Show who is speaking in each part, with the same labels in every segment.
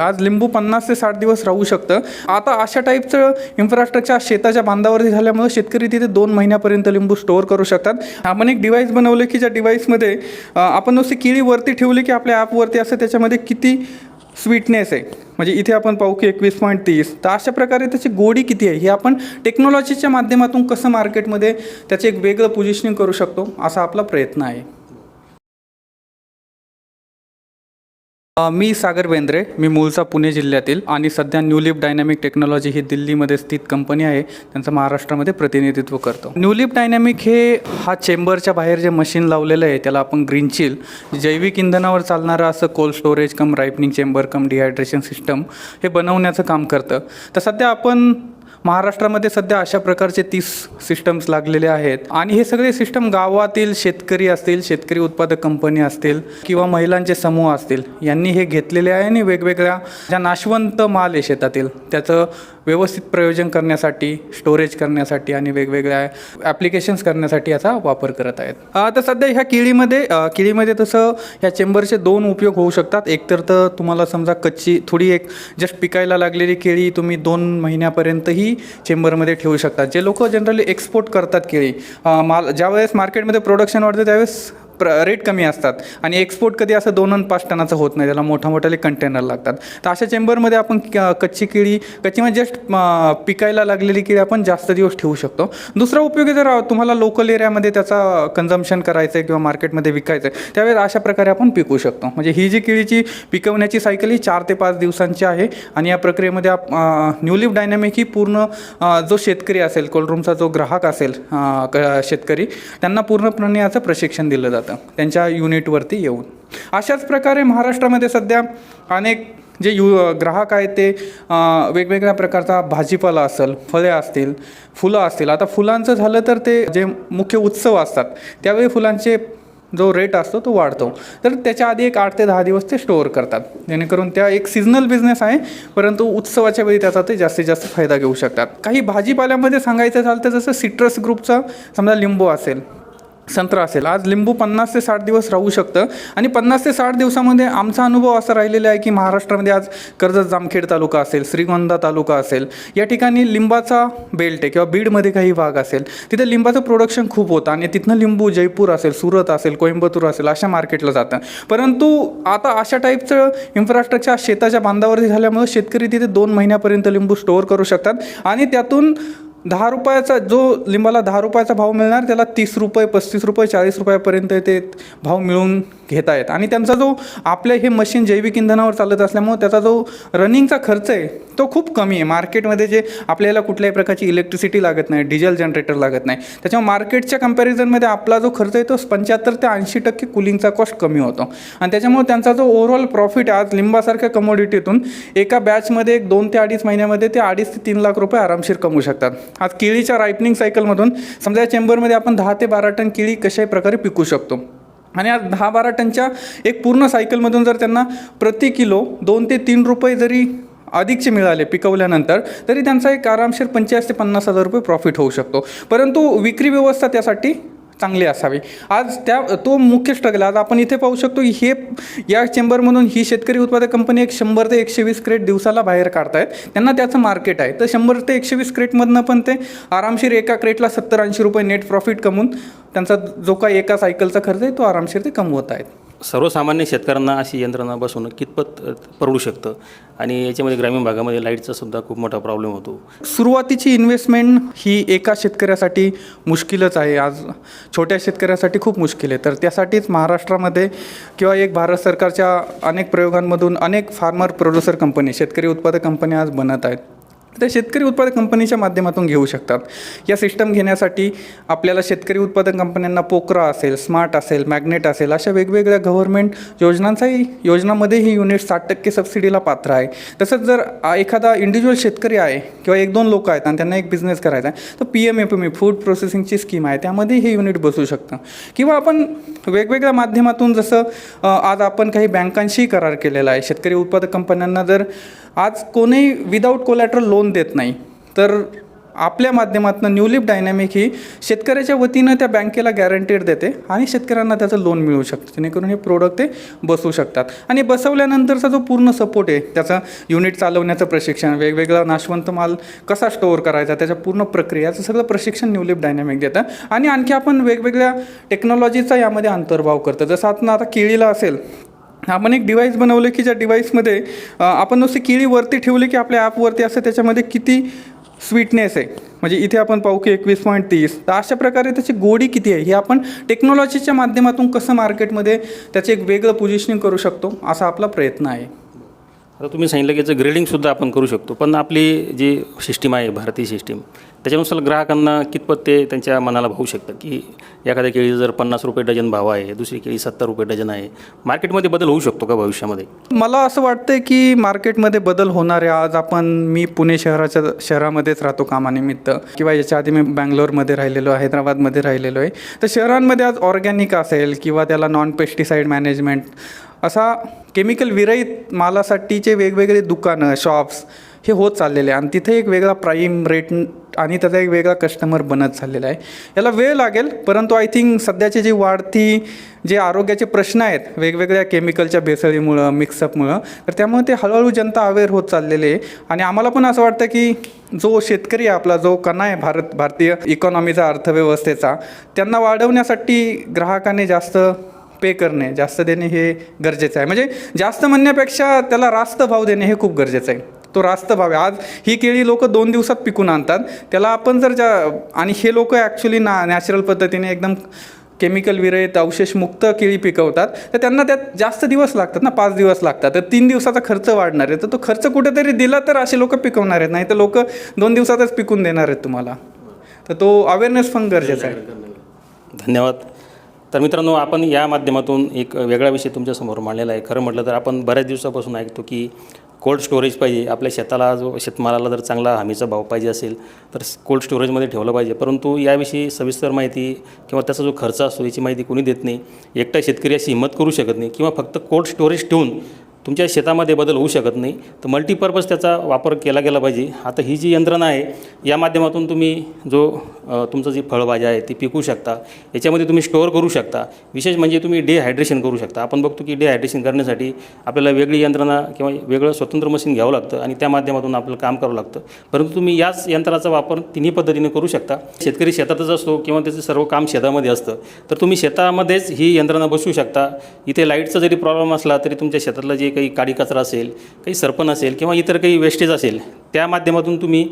Speaker 1: आज लिंबू पन्नास ते साठ दिवस राहू शकतं. आता अशा टाईपचं इन्फ्रास्ट्रक्चर शेताच्या बांधावरती झाल्यामुळे शेतकरी तिथे दोन महिन्यापर्यंत लिंबू स्टोअर करू शकतात. आपण एक डिव्हाइस बनवलं की ज्या डिव्हाइसमध्ये आपण नुसती किळी वरती ठेवली की आपल्या ॲपवरती असं त्याच्यामध्ये किती स्वीटनेस आहे. म्हणजे इथे आपण पाहू की एकवीस पॉईंट तीस. तर अशा प्रकारे त्याची गोडी किती आहे? हे आपण टेक्नॉलॉजीच्या माध्यमातून कसं मार्केटमध्ये त्याचे एक वेगळं पोझिशनिंग करू शकतो असा आपला प्रयत्न आहे. मी सागर बेंद्रे मी मूळचा पुणे जिल्ह्यातील आणि सध्या न्यूलिप डायनॅमिक टेक्नॉलॉजी ही दिल्लीमध्ये स्थित कंपनी आहे त्यांचं महाराष्ट्रामध्ये प्रतिनिधित्व करतो. न्यूलिप डायनॅमिक हे हा चेंबरच्या बाहेर जे मशीन लावलेलं आहे त्याला आपण ग्रीन चिल जैविक इंधनावर चालणारं असं cold storage cum ripening chamber cum dehydration system हे बनवण्याचं काम करतं. तर सध्या आपण महाराष्ट्रामध्ये सध्या अशा प्रकारचे तीस सिस्टम्स लागलेले आहेत. आणि हे सगळे सिस्टम गावातील शेतकरी असतील शेतकरी उत्पादक कंपनी असतील किंवा महिलांचे समूह असतील यांनी हे घेतलेले आहे आणि वेगवेगळ्या ज्या नाशवंत माल आहे शेतातील त्याचं व्यवस्थित प्रयोजन करण्यासाठी स्टोरेज करण्यासाठी आणि वेगवेगळ्या ॲप्लिकेशन्स करण्यासाठी याचा वापर करत आहेत. आता तर सध्या ह्या केळीमध्ये केळीमध्ये तसं ह्या चेंबरचे दोन उपयोग होऊ शकतात. एकतर तर तुम्हाला समजा कच्ची थोडी एक जस्ट पिकायला लागलेली केळी तुम्ही दोन महिन्यापर्यंत महिन्यापर्यंतही चेंबरमध्ये ठेवू शकतात. जे लोक जनरली एक्सपोर्ट करतात केळी माल ज्यावेळेस मार्केटमध्ये प्रोडक्शन वाढतं त्यावेळेस प्र रेट कमी असतात. आणि एक्सपोर्ट कधी असं दोन आणि पाच टनाचं होत नाही. त्याला मोठा मोठाले कंटेनर लागतात. तर अशा चेंबरमध्ये आपण क- कच्ची केळी कच्ची म्हणजे जस्ट पिकायला लागलेली केळी आपण जास्त दिवस ठेवू शकतो. दुसरा उपयोग जर तुम्हाला लोकल एरियामध्ये त्याचा कन्झम्शन करायचं आहे किंवा मार्केटमध्ये विकायचं आहे त्यावेळेस अशा प्रकारे आपण पिकवू शकतो. म्हणजे ही जी केळीची पिकवण्याची सायकल ही चार ते पाच दिवसांची आहे आणि या प्रक्रियेमध्ये आप न्यूलिप डायनॅमिक ही पूर्ण जो शेतकरी असेल कोल्ड्रूमचा जो ग्राहक असेल क- शेतकरी त्यांना पूर्णपणे याचं प्रशिक्षण दिलं जातं. त्यांच्या युनिटवरती येऊन. अशाच प्रकारे महाराष्ट्रामध्ये सध्या अनेक जे यु ग्राहक आहेत ते वेगवेगळ्या प्रकारचा भाजीपाला असेल फळे असतील फुलं असतील आता फुलांचं झालं तर ते जे मुख्य उत्सव असतात त्यावेळी फुलांचे जो रेट असतो तो वाढतो. तर त्याच्या आधी एक आठ ते दहा दिवस ते स्टोअर करतात. जेणेकरून त्या एक सिजनल बिझनेस आहे परंतु उत्सवाच्या वेळी त्याचा ते जास्तीत जास्त फायदा घेऊ शकतात. काही भाजीपाल्यामध्ये सांगायचं झालं तर जसं सिट्रस ग्रुपचा समजा लिंबू असेल संत्रा असेल. आज लिंबू पन्नास ते साठ दिवस राहू शकतं. आणि पन्नास ते साठ दिवसामध्ये आमचा अनुभव असा राहिलेला आहे की महाराष्ट्रामध्ये आज कर्जत जामखेड तालुका असेल श्रीगोंदा तालुका असेल या ठिकाणी लिंबाचा बेल्ट आहे किंवा बीडमध्ये काही भाग असेल तिथे लिंबाचं प्रोडक्शन खूप होतं आणि तिथनं लिंबू जयपूर असेल सुरत असेल कोइंबतूर असेल अशा मार्केटला जातं. परंतु आता अशा टाईपचं इन्फ्रास्ट्रक्चर शेताच्या बांधावरती झाल्यामुळे शेतकरी तिथे दोन महिन्यापर्यंत लिंबू स्टोअर करू शकतात आणि त्यातून दहा रुपयाचा जो लिंबाला दहा रुपयाचा भाव मिळणार त्याला तीस रुपये पस्तीस रुपये चाळीस रुपयापर्यंत ते भाव मिळून घेत आहेत आणि त्यांचा जो आपले हे मशीन जैविक इंधनावर चालत असल्यामुळे त्याचा जो रनिंगचा खर्च आहे तो खूप कमी आहे. मार्केटमध्ये जे आपल्याला कुठल्याही प्रकारची इलेक्ट्रिसिटी लागत नाही डिझेल जनरेटर लागत नाही त्याच्यामुळे मार्केटच्या कम्पॅरिझनमध्ये आपला जो खर्च आहे तो पंच्याहत्तर ते ऐंशी टक्के कुलिंगचा कॉस्ट कमी होतो. आणि त्याच्यामुळे त्यांचा जो ओव्हरऑल प्रॉफिट आहे आज लिंबासारख्या कमोडिटीतून एका बॅचमध्ये एक दोन ते अडीच महिन्यामध्ये ते अडीच ते तीन लाख रुपये आरामशीर कमवू शकतात. आज केळीच्या रायपनिंग सायकलमधून समजा या चेंबरमध्ये आपण दहा ते बारा टन केळी कशाही प्रकारे पिकू शकतो. आणि आज दहा बारा टनच्या एक पूर्ण सायकलमधून जर त्यांना प्रति किलो दोन ते तीन रुपये जरी अधिकचे मिळाले पिकवल्यानंतर तरी त्यांचा एक आरामशीर पंचेचाळीस ते पन्नास हजार रुपये प्रॉफिट होऊ शकतो. परंतु विक्री व्यवस्था त्यासाठी चांगली असावी. आज त्या तो मुख्य स्ट्रगल आज आपण इथे पाहू शकतो की हे या चेंबरमधून ही शेतकरी उत्पादक कंपनी एक शंभर ते एकशे वीस क्रेट दिवसाला बाहेर काढतायत. त्यांना त्याचं मार्केट आहे. तर शंभर ते एकशे वीस क्रेटमधनं पण ते आरामशीर एका क्रेटला सत्तर ऐंशी रुपये नेट प्रॉफिट कमवून त्यांचा जो काही एका सायकलचा खर्च आहे तो आरामशीर ते कमवत आहेत.
Speaker 2: सर्वसामान्य शेतकऱ्यांना अशी यंत्रणा बसवणं कितपत परवडू शकतं? आणि याच्यामध्ये ग्रामीण भागामध्ये लाईटचा सुद्धा खूप मोठा प्रॉब्लेम होतो.
Speaker 1: सुरुवातीची इन्व्हेस्टमेंट ही एका शेतकऱ्यासाठी मुश्किलच आहे. आज छोट्या शेतकऱ्यासाठी खूप मुश्किल आहे. तर त्यासाठीच महाराष्ट्रामध्ये किंवा एक भारत सरकारच्या अनेक प्रयोगांमधून अनेक फार्मर प्रोड्युसर कंपनी शेतकरी उत्पादक कंपन्या आज बनत आहेत. त्या शेतकरी उत्पादक कंपनीच्या माध्यमातून घेऊ शकतात. या सिस्टम घेण्यासाठी आपल्याला शेतकरी उत्पादक कंपन्यांना पोकरा असेल स्मार्ट असेल मॅग्नेट असेल अशा वेगवेगळ्या गव्हर्नमेंट योजनांचाही योजनामध्ये ही युनिट साठ टक्के सबसिडीला पात्र आहे. तसंच जर एखादा इंडिव्हिज्युअल शेतकरी आहे किंवा एक दोन लोक आहेत आणि त्यांना एक बिझनेस करायचा आहे तर P M F M E food प्रोसेसिंगची scheme आहे त्यामध्ये हे युनिट बसू शकतं. किंवा आपण वेगवेगळ्या माध्यमातून जसं आज आपण काही बँकांशीही करार केलेला आहे शेतकरी उत्पादक कंपन्यांना जर आज कोणीही विदाऊट कोलॅटरल लोन देत नाही. तर आपल्या माध्यमातून न्यूलिप डायनॅमिक ही शेतकऱ्याच्या वतीनं त्या बँकेला गॅरंटीड देते आणि शेतकऱ्यांना त्याचं लोन मिळू शकतं. जेणेकरून हे प्रोडक्ट ते बसवू शकतात. आणि बसवल्यानंतरचा जो पूर्ण सपोर्ट आहे त्याचा युनिट चालवण्याचं प्रशिक्षण वेगवेगळा नाशवंत माल कसा स्टोअर करायचा त्याच्या पूर्ण प्रक्रियाचं सगळं प्रशिक्षण न्यूलिप डायनॅमिक देतं. आणि आणखी आपण वेगवेगळ्या टेक्नॉलॉजीचा यामध्ये अंतर्भाव करतो. जसं आता आता केळीला असेल आपण एक डिव्हाइस बनवलं की ज्या डिव्हाइसमध्ये आपण नुसते केळी वरती ठेवली की आपल्या ॲपवरती असं त्याच्यामध्ये किती स्वीटनेस आहे. म्हणजे इथे आपण पाहू की एकवीस पॉईंट तीस. तर अशा प्रकारे त्याची गोडी किती आहे हे आपण टेक्नॉलॉजीच्या माध्यमातून कसं मार्केटमध्ये त्याचे एक वेगळं पोझिशनिंग करू शकतो असा आपला प्रयत्न आहे.
Speaker 2: आता तुम्ही सांगितलं की याचं ग्रेडिंगसुद्धा आपण करू शकतो पण आपली जी सिस्टीम आहे भारतीय सिस्टीम त्याच्यानुसार ग्राहकांना कितपत ते त्यांच्या मनाला भाऊ शकतं की एखाद्या केळी जर पन्नास रुपये डझन भाव आहे दुसरी केळी सत्तर रुपये डझन आहे मार्केटमध्ये बदल होऊ शकतो का भविष्यामध्ये?
Speaker 1: मला असं वाटतं की मार्केटमध्ये बदल होणार आहे आज आपण मी पुणे शहराच्या शहरामध्येच राहतो कामानिमित्त किंवा याच्या आधी मी बँगलोरमध्ये राहिलेलो आहे हैदराबादमध्ये राहिलेलो आहे. तर शहरांमध्ये आज ऑर्गॅनिक असेल किंवा त्याला नॉन पेस्टिसाईड मॅनेजमेंट असा केमिकल विरहित मालासाठीचे वेगवेगळे दुकानं शॉप्स हे होत चाललेले आहे आणि तिथे एक वेगळा प्राईम रेट आणि त्याचा एक वेगळा कस्टमर बनत चाललेला आहे. याला वेळ लागेल परंतु आय थिंक सध्याची जी वाढती जे आरोग्याचे प्रश्न आहेत वेगवेगळ्या केमिकलच्या भेसळीमुळं मिक्सअपमुळं तर त्यामुळे ते हळूहळू जनता अवेअर होत चाललेले आहे. आणि आम्हाला पण असं वाटतं की जो शेतकरी आहे आपला जो कणा आहे भारत भारतीय इकॉनॉमीचा अर्थव्यवस्थेचा त्यांना वाढवण्यासाठी ग्राहकाने जास्त पे करणे जास्त देणे हे गरजेचं आहे. म्हणजे जास्त म्हणण्यापेक्षा त्याला रास्त भाव देणे हे खूप गरजेचं आहे. तो रास्त भाव आहे. आज ही केळी लोक दोन दिवसात पिकून आणतात. त्याला आपण जर ज्या आणि हे लोक ॲक्च्युली ना नॅचरल पद्धतीने एकदम केमिकल विरहित अवशेषमुक्त केळी पिकवतात. तर त्यांना त्यात जास्त दिवस लागतात ना पाच दिवस लागतात. तर तीन दिवसाचा खर्च वाढणार आहे. तर तो खर्च कुठेतरी दिला तर असे लोक पिकवणार आहेत. नाही तर लोक दोन दिवसातच पिकून देणार आहेत तुम्हाला. तर तो अवेअरनेस पण गरजेचा आहे.
Speaker 2: धन्यवाद. तर मित्रांनो आपण या माध्यमातून एक वेगळा विषय तुमच्यासमोर मांडलेला आहे. खरं म्हटलं तर आपण बऱ्याच दिवसापासून ऐकतो की कोल्ड स्टोरेज पाहिजे. आपल्या शेताला जो शेतमालाला जर चांगला हमीचा भाव पाहिजे असेल तर कोल्ड स्टोरेजमध्ये ठेवलं पाहिजे. परंतु याविषयी सविस्तर माहिती किंवा त्याचा जो खर्च असतो याची माहिती कोणी देत नाही. एकटा शेतकरी अशी हिंमत करू शकत नाही किंवा फक्त कोल्ड स्टोरेज ठेवून तुमच्या शेतामध्ये बदल होऊ शकत नाही. तर मल्टीपर्पज त्याचा वापर केला गेला पाहिजे. आता ही जी यंत्रणा आहे या माध्यमातून तुम्ही जो तुमचं जी फळभाज्या आहे ती पिकू शकता. याच्यामध्ये तुम्ही स्टोअर करू शकता. विशेष म्हणजे तुम्ही डिहायड्रेशन करू शकता. आपण बघतो की डिहायड्रेशन करण्यासाठी आपल्याला वेगळी यंत्रणा किंवा वेगळं स्वतंत्र मशीन घ्यावं लागतं आणि त्या माध्यमातून आपल्याला काम करावं लागतं. परंतु तुम्ही याच यंत्राचा वापर तिन्ही पद्धतीने करू शकता. शेतकरी शेतातच असतो किंवा त्याचं सर्व काम शेतामध्ये असतं. तर तुम्ही शेतामध्येच ही यंत्रणा बसवू शकता. इथे लाईटचा जरी प्रॉब्लेम असला तरी तुमच्या शेतातला जे काही काडी कचरा असेल काही सरपण असेल किंवा इतर काही वेस्टेज असेल त्या माध्यमातून तुम्ही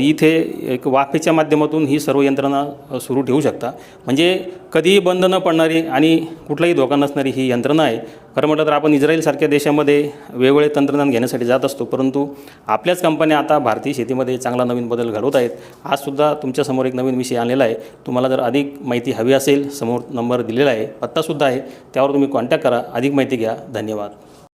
Speaker 2: इथे एक वाफेच्या माध्यमातून ही सर्व यंत्रणा सुरू ठेवू शकता. म्हणजे कधीही बंद न पडणारी आणि कुठलाही धोका नसणारी ही यंत्रणा आहे. खरं म्हटलं तर आपण इस्रायलसारख्या देशामध्ये वेगवेगळे तंत्रज्ञान घेण्यासाठी जात असतो परंतु आपल्याच कंपन्या आता भारतीय शेतीमध्ये चांगला नवीन बदल घडवत आहेत. आजसुद्धा तुमच्यासमोर एक नवीन विषय आणलेला आहे. तुम्हाला जर अधिक माहिती हवी असेल समोर नंबर दिलेला आहे पत्तासुद्धा आहे त्यावर तुम्ही कॉन्टॅक्ट करा. अधिक माहिती घ्या. धन्यवाद.